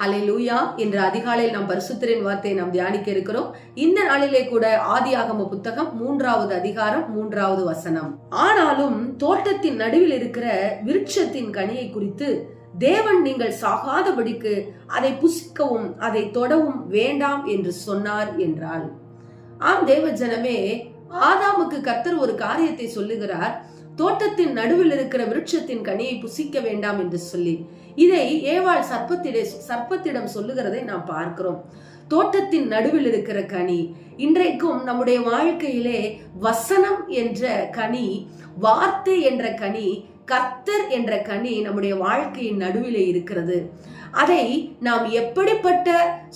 ஹalleluya. என்ற அதிகாலையில் நாம் பரிசுத்தரின் வார்த்தையை நாம் தியானிக்க இருக்கிறோம். இந்த நாளிலே கூட ஆதியாகம புத்தகம் மூன்றாவது அதிகாரம் மூன்றாவது வசனம். ஆனாலும் தோட்டத்தின் நடுவில் இருக்கிற விருட்சத்தின் கனியை குறித்து தேவன் நீங்கள் சாகாதபடிக்கு அதை புசிக்கவும் அதை தொடவும் வேண்டாம் என்று சொன்னார் என்றால் ஆம் தேவ ஜனமே ஆதாமுக்கு கத்தர் ஒரு காரியத்தை சொல்லுகிறார். தோட்டத்தின் நடுவில் இருக்கிற விருட்சத்தின் கனியை புசிக்க வேண்டாம் என்று சொல்லி இதை ஏவாள் சர்ப்பத்திட சர்ப்பத்திடம் சொல்லுகிறதை நாம் பார்க்கிறோம். தோட்டத்தின் நடுவில் இருக்கிற கனி இன்றைக்கும் நம்முடைய வாழ்க்கையிலே வசனம் என்ற கனி வார்த்தை என்ற கனி கர்த்தர் என்ற கனி நம்முடைய வாழ்க்கையின் நடுவிலே இருக்கிறது. அதை நாம் எப்படிப்பட்ட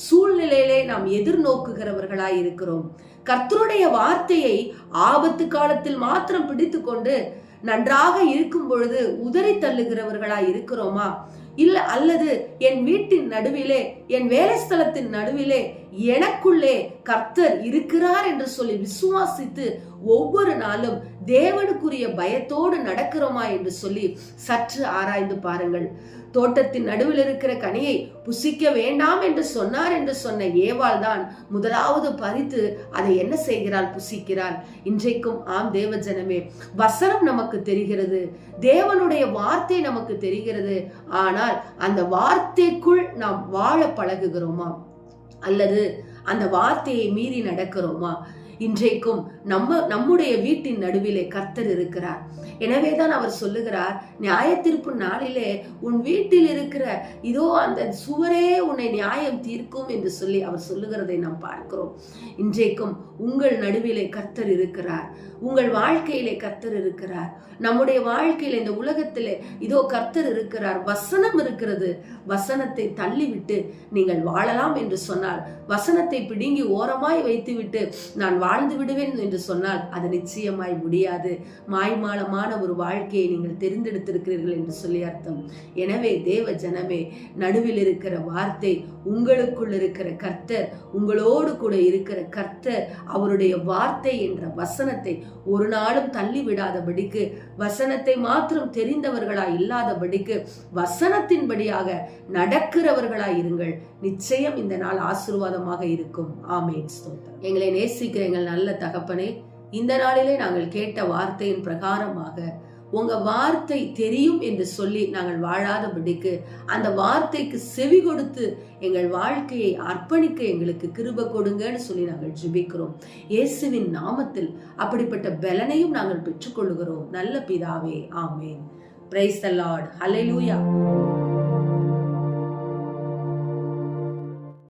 சூழ்நிலையிலே நாம் எதிர்நோக்குகிறவர்களாய் இருக்கிறோம். கர்த்தருடைய வார்த்தையை ஆபத்து காலத்தில் மாத்திரம் பிடித்து கொண்டு நன்றாக இருக்கும் பொழுது உதறி தள்ளுகிறவர்களா இருக்கிறோமா? இல்ல அல்லது என் வீட்டின் நடுவிலே என் வேலை ஸ்தலத்தின் நடுவிலே எனக்குள்ளே கர்த்தர் இருக்கிறார் என்று சொல்லி விசுவாசித்து ஒவ்வொரு நாளும் தேவனுக்குரிய பயத்தோடு நடக்கிறோமா என்று சொல்லி சற்று ஆராய்ந்து பாருங்கள். தோட்டத்தின் நடுவில் இருக்கிற கனியை புசிக்க வேண்டாம் என்று சொன்னார் என்று சொன்ன ஏவாள் தான் முதலாவது பறித்து அதை என்ன செய்கிறாள்? புசிக்கிறாள். இன்றைக்கும் ஆம் தேவ ஜனமே வசனம் நமக்கு தெரிகிறது. தேவனுடைய வார்த்தை நமக்கு தெரிகிறது. ஆனால் அந்த வார்த்தைக்குள் நாம் வாழ பழகுகிறோமா? அல்லது அந்த வார்த்தையை மீறி நடக்கிறோமா? இன்றைக்கும் நம்ம நம்முடைய வீட்டின் நடுவிலே கர்த்தர் இருக்கிறார். எனவேதான் அவர் சொல்லுகிறார் நியாயத்திற்கும் நாளிலே உன் வீட்டில் இருக்கிற இதோ அந்த சுவரே உன்னை நியாயம் தீர்க்கும் என்று சொல்லி அவர் சொல்லுகிறதை நாம் பார்க்கிறோம். இன்றைக்கும் உங்கள் நடுவிலே கர்த்தர் இருக்கிறார். உங்கள் வாழ்க்கையிலே கர்த்தர் இருக்கிறார். நம்முடைய வாழ்க்கையில இந்த உலகத்திலே இதோ கர்த்தர் இருக்கிறார். வசனம் இருக்கிறது. வசனத்தை தள்ளிவிட்டு நீங்கள் வாழலாம் என்று சொன்னால் வசனத்தை பிடுங்கி ஓரமாய் வைத்துவிட்டு நான் வாழ்ந்து விடுவேன் என்று சொன்னால் அது நிச்சயமாய் முடியாது. மாய்மாலமான ஒரு வாழ்க்கையை நீங்கள் தெரிந்தெடுத்திருக்கிறீர்கள் என்று சொல்லி அர்த்தம். எனவே தேவ ஜனமே நடுவில் இருக்கிற வார்த்தை உங்களுக்குள் இருக்கிற கர்த்தர் உங்களோடு கூட இருக்கிற கர்த்தர் அவருடைய வார்த்தை என்ற வசனத்தை ஒரு நாளும் தள்ளி விடாதபடிக்கு வசனத்தை மாத்திரம் தெரிந்தவர்களாய் இல்லாதபடிக்கு வசனத்தின்படியாக நடக்கிறவர்களாய் இருங்கள். நிச்சயம் இந்த நாள் ஆசிர்வாதமாக இருக்கும். ஆமேன். எங்களை நேசிக்கிற எங்கள் நல்ல தகப்பனே இந்த நாளிலே நாங்கள் கேட்ட வார்த்தையின் பிரகாரமாக உங்க வார்த்தை தெரியும் என்று சொல்லி நாங்கள் வாழாதபடிக்கு அந்த வார்த்தைக்கு செவி கொடுத்து எங்கள் வாழ்க்கையை அர்ப்பணிக்க எங்களுக்கு கிருப கொடுங்கன்னு சொல்லி நாங்கள் ஜிபிக்கிறோம். இயேசுவின் நாமத்தில் அப்படிப்பட்ட பலனையும் நாங்கள் பெற்றுக்கொள்கிறோம் நல்ல பிதாவே amen. Praise the Lord hallelujah